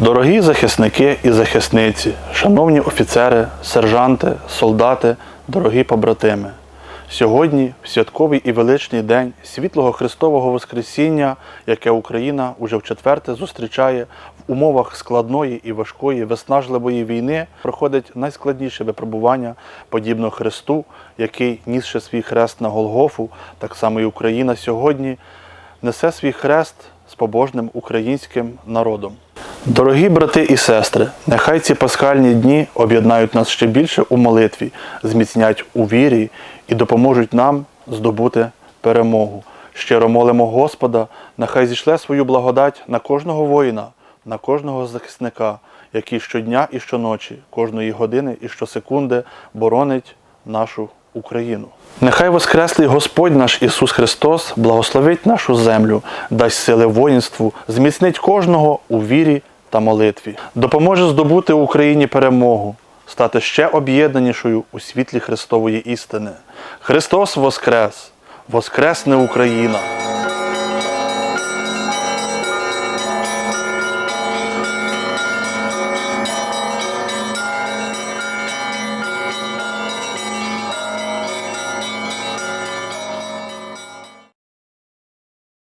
Дорогі захисники і захисниці, шановні офіцери, сержанти, солдати, дорогі побратими. Сьогодні, в святковий і величний день світлого Христового Воскресіння, яке Україна уже вчетверте зустрічає в умовах складної і важкої виснажливої війни, проходить найскладніше випробування подібно Христу, який, нісши свій хрест на Голгофу, так само і Україна сьогодні несе свій хрест з побожним українським народом. Дорогі брати і сестри, нехай ці пасхальні дні об'єднають нас ще більше у молитві, зміцнять у вірі і допоможуть нам здобути перемогу. Щиро молимо Господа, нехай зійшле свою благодать на кожного воїна, на кожного захисника, який щодня і щоночі, кожної години і щосекунди боронить нашу Україну. Нехай Воскреслий Господь наш Ісус Христос благословить нашу землю, дасть сили воїнству, зміцнить кожного у вірі та молитві, допоможе здобути Україні перемогу, стати ще об'єднанішою у світлі Христової істини. Христос Воскрес! Воскресне Україна!